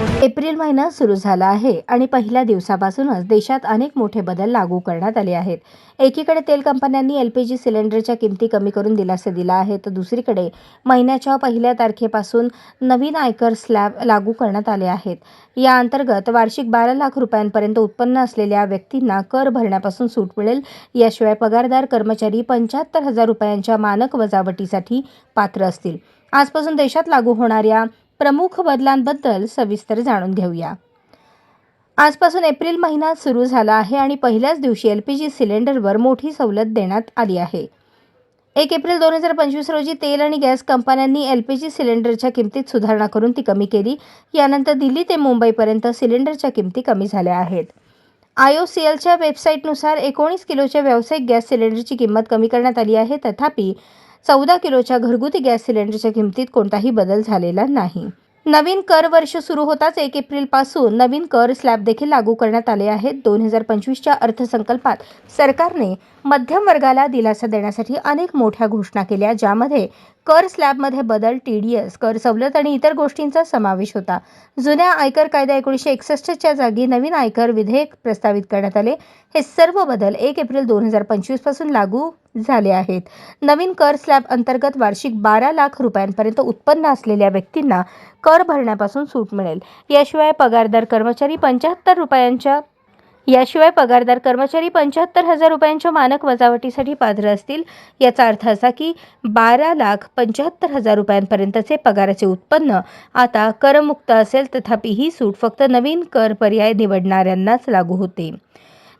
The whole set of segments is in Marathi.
एप्रिल महिना सुरू झाला आहे आणि पहिल्या दिवसापासूनच देशात अनेक मोठे बदल लागू करण्यात आले आहेत. एकीकडे तेल कंपन्यांनी एल पी जी सिलेंडरच्या किमती कमी करून दिलासा दिला आहे तर दुसरीकडे महिन्याच्या पहिल्या तारखेपासून नवीन आयकर स्लॅब लागू करण्यात आले आहेत. या अंतर्गत वार्षिक बारा लाख रुपयांपर्यंत उत्पन्न असलेल्या व्यक्तींना कर भरण्यापासून सूट मिळेल. याशिवाय पगारदार कर्मचारी पंच्याहत्तर हजार रुपयांच्या मानक वजावटीसाठी पात्र असतील. आजपासून देशात लागू होणाऱ्या प्रमुख बदलांबद्दल सविस्तर जाणून घेऊया. आजपासून एप्रिल महिना सुरू झाला आहे आणि पहिल्याच दिवशी एल पी जी सिलेंडरवर मोठी सवलत देण्यात आली आहे. एक एप्रिल दोन हजार पंचवीस रोजी तेल आणि गॅस कंपन्यांनी एल पी जी सिलेंडरच्या किमतीत सुधारणा करून ती कमी केली. यानंतर दिल्ली ते मुंबईपर्यंत सिलेंडरच्या किमती कमी झाल्या आहेत. आय ओ सी एलच्या वेबसाईटनुसार एकोणीस किलोच्या व्यावसायिक गॅस सिलेंडरची किंमत कमी करण्यात आली आहे. तथापि चौदा किलोच्या घरगुती गॅस सिलेंडरच्या किमतीत कोणताही बदल झालेला नाही. नवीन कर वर्ष सुरू होताच एक एप्रिलपासून नवीन कर स्लॅब देखील लागू करण्यात आले आहेत. दोन हजार पंचवीसच्या अर्थसंकल्पात सरकारने मध्यम वर्गाला दिलासा देण्यासाठी अनेक मोठ्या घोषणा केल्या ज्यामध्ये कर स्लॅबमध्ये बदल टी डी एस कर सवलत आणि इतर गोष्टींचा समावेश होता. जुन्या आयकर कायदा एकोणीसशे एकसष्टच्या जागी नवीन आयकर विधेयक प्रस्तावित करण्यात आले. हे सर्व बदल एक एप्रिल दोन हजार पंचवीसपासून लागू झाले आहेत. नवीन कर स्लॅब अंतर्गत वार्षिक बारा लाख रुपयांपर्यंत उत्पन्न असलेल्या व्यक्तींना कर भरण्यापासून सूट मिळेल. याशिवाय पगारदार कर्मचारी पंच्याहत्तर रुपयांच्या याशिवाय पगारदार कर्मचारी पंच्याहत्तर हजार रुपयांच्या मानक वजावटीसाठी पात्र असतील. याचा अर्थ असा की बारा लाख पंच्याहत्तर हजार रुपयांपर्यंतचे पगाराचे उत्पन्न आता करमुक्त असेल तथापि ही सूट फक्त नवीन कर पर्याय निवडणाऱ्यांनाच लागू होते.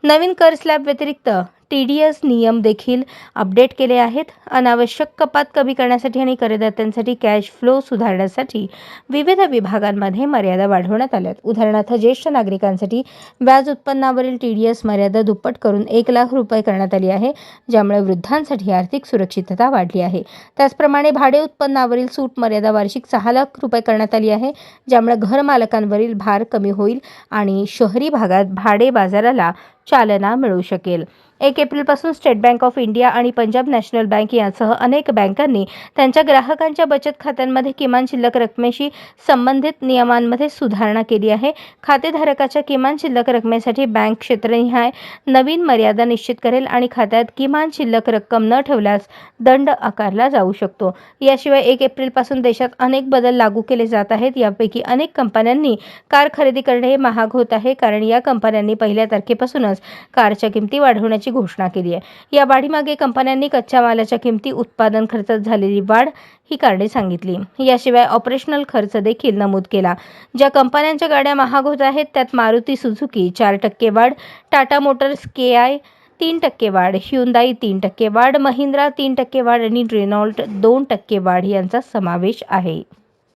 नवीन कर स्लॅब व्यतिरिक्त टी डी एस नियम देखील अपडेट केले आहेत. अनावश्यक कपात कमी करण्यासाठी आणि करदात्यांसाठी कॅश फ्लो सुधारण्यासाठी विविध विभागांमध्ये मर्यादा वाढवण्यात आल्यात. उदाहरणार्थ ज्येष्ठ नागरिकांसाठी व्याज उत्पन्नावरील टी डी एस मर्यादा दुप्पट करून एक लाख रुपये करण्यात आली आहे ज्यामुळे वृद्धांसाठी आर्थिक सुरक्षितता वाढली आहे. त्याचप्रमाणे भाडे उत्पन्नावरील सूट मर्यादा वार्षिक सहा लाख रुपये करण्यात आली आहे ज्यामुळे घरमालकांवरील भार कमी होईल आणि शहरी भागात भाडे बाजाराला चालना मिळू शकेल. एक एप्रिलपासून स्टेट बँक ऑफ इंडिया आणि पंजाब नॅशनल बँक यांसह अनेक बँकांनी त्यांच्या ग्राहकांच्या बचत खात्यांमध्ये किमान शिल्लक रकमेशी संबंधित नियमांमध्ये सुधारणा केली आहे. खातेधारकाच्या किमान शिल्लक रकमेसाठी बँक क्षेत्रनिहाय नवीन मर्यादा निश्चित करेल आणि खात्यात किमान शिल्लक रक्कम न ठेवल्यास दंड आकारला जाऊ शकतो. याशिवाय एक एप्रिलपासून देशात अनेक बदल लागू केले जात आहेत. यापैकी अनेक कंपन्यांनी कार खरेदी करणे हे महाग होत आहे. कारण या कंपन्यांनी पहिल्या तारखेपासूनच कारच्या किमती वाढवण्याची घोषणा केली आहे. या वाढीमागे कंपन्यांनी कच्च्या मालाच्या किमती उत्पादन खर्चात झालेली वाढ ही कारणे सांगितली. याशिवाय ऑपरेशनल खर्च देखील नमूद केला. ज्या कंपन्यांच्या गाड्या महाग होत आहेत त्यात मारुती सुझुकी चार टक्के वाढ टाटा मोटर्स के आय तीन टक्के वाढ ह्युंदाई तीन टक्के वाढ महिंद्रा तीन टक्के वाढ आणि रेनॉल्ट दोन टक्के वाढ यांचा समावेश आहे.